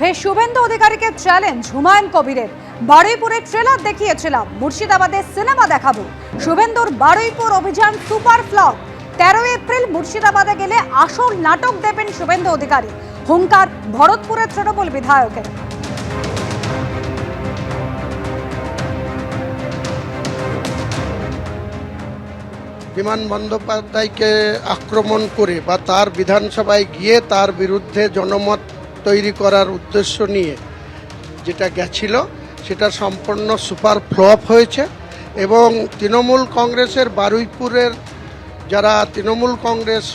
ফের শুভেন্দু অধিকারীকে চ্যালেঞ্জ হুমায়ুন কবিরের। বারুইপুরে ট্রেলার দেখিয়েছিলাম। মুর্শিদাবাদে সিনেমা দেখাবো। শুভেন্দুর বারুইপুর অভিযান সুপার ফ্লপ তেরো এপ্রিল মুর্শিদাবাদে গেলে আসল নাটক দেবেন শুভেন্দু অধিকারী। হুঙ্কার ভরতপুরের তৃণমূল বিধায়কের। বিমান বন্দ্যোপাধ্যায়কে আক্রমণ করে বা তার বিধানসভায় গিয়ে তার বিরুদ্ধে জনমত করার উদ্দেশ্য নিয়ে যেটা গেছিল, সেটা সম্পূর্ণ সুপার ফ্লপ হয়েছে এবং তৃণমূল কংগ্রেসের বারুইপুরের যারা তৃণমূল কংগ্রেস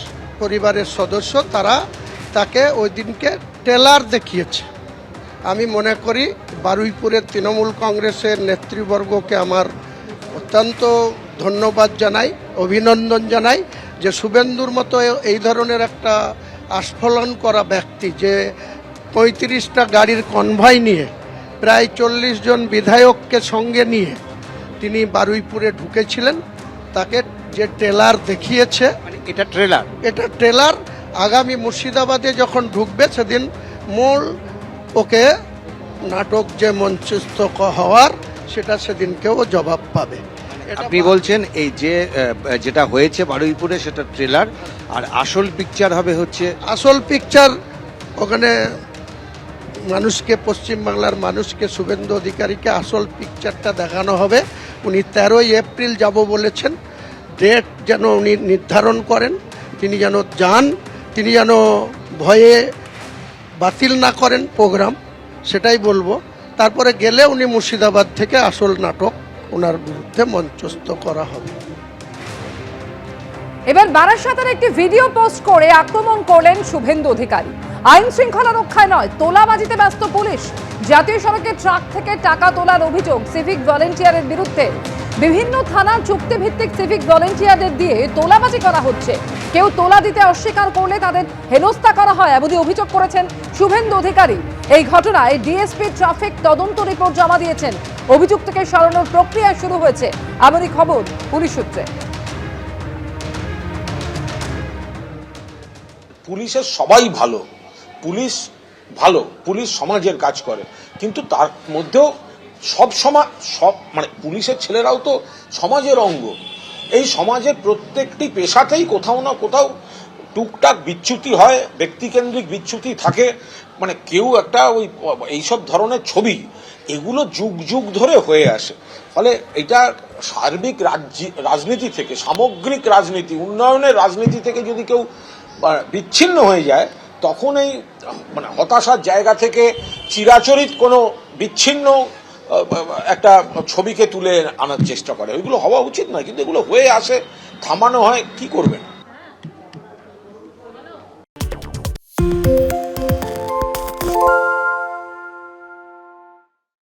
পরিবারের সদস্য, তারা তাকে ওই দিনকে টেলার দেখিয়েছে। আমি মনে করি বারুইপুরের তৃণমূল কংগ্রেসের নেতৃবর্গকে আমার অত্যন্ত ধন্যবাদ জানাই, অভিনন্দন জানাই যে শুভেন্দুর মতো এই ধরনের একটা আস্ফলন করা ব্যক্তি যে পঁয়ত্রিশটা গাড়ির কনভয় নিয়ে প্রায় চল্লিশ জন বিধায়ককে সঙ্গে নিয়ে তিনি বারুইপুরে ঢুকেছিলেন। তাকে যে ট্রেলার দেখিয়েছে মানে এটা ট্রেলার? এটা ট্রেলার আগামী মুর্শিদাবাদে যখন ঢুকবে সেদিন মূল ওকে নাটক যে মঞ্চস্থ হওয়ার সেটা সেদিনকেও জবাব পাবে। আপনি বলছেন এই যে যেটা হয়েছে বারুইপুরে সেটা ট্রেলার আর আসল পিকচার হবে হচ্ছে আসল পিকচার ওখানে মানুষকে, পশ্চিমবাংলার মানুষকে, শুভেন্দু অধিকারীকে আসল পিকচারটা দেখানো হবে। উনি তেরোই এপ্রিল যাব বলেছেন। ডেট যেন উনি নির্ধারণ করেন, তিনি যেন যান, তিনি যেন ভয়ে বাতিল না করেন প্রোগ্রাম সেটাই বলব। তারপরে গেলে উনি মুর্শিদাবাদ থেকে আসল নাটক ওনার বিরুদ্ধে মঞ্চস্থ করা হবে। এবার বারাসাতের একটি ভিডিও পোস্ট করে আক্রমণ করলেন শুভেন্দু অধিকারী। আইন শৃঙ্খলা রক্ষায় নয়, তোলাবাজিতে ব্যস্ত পুলিশ। জাতীয় সড়কে ট্রাক থেকে টাকা তোলার অভিযোগ সিভিক ভলেন্টিয়ারের বিরুদ্ধে। বিভিন্ন থানার চুক্তিভিত্তিক সিভিক ভলেন্টিয়ারদের দিয়ে তোলাবাজি করা হচ্ছে। কেউ তোলা দিতে অস্বীকার করলে তাদের হেনস্থা করা হয় এমনই অভিযোগ করেছেন শুভেন্দু অধিকারী। এই ঘটনায় ডিএসপি ট্রাফিক তদন্ত রিপোর্ট জমা দিয়েছেন। অভিযুক্তকে সরানোর প্রক্রিয়া শুরু হয়েছে, এমনই খবর পুলিশ সূত্রে। পুলিশের সবাই ভালো। পুলিশ ভালো, পুলিশ সমাজের কাজ করে। কিন্তু তার মধ্যেও সব সমাজ সব মানে পুলিশের ছেলেরাও তো সমাজের অঙ্গ। এই সমাজের প্রত্যেকটি পেশাতেই কোথাও না কোথাও টুকটাক বিচ্যুতি হয়, ব্যক্তিকেন্দ্রিক বিচ্যুতি থাকে। মানে কেউ একটা ওই, এইসব ধরনের ছবি, এগুলো যুগ যুগ ধরে হয়ে আসে। ফলে এটা সার্বিক রাজনীতি থেকে, সামগ্রিক রাজনীতি, উন্নয়নের রাজনীতি থেকে যদি কেউ বিচ্ছিন্ন হয়ে যায় তখন এই মানে হতাশার জায়গা থেকে চিরাচরিত কোনো বিচ্ছিন্ন একটা ছবিকে তুলে আনার চেষ্টা করে। ওইগুলো হওয়া উচিত নয়, কিন্তু এগুলো হয়ে আসে, থামানো হয়, কি করবেন?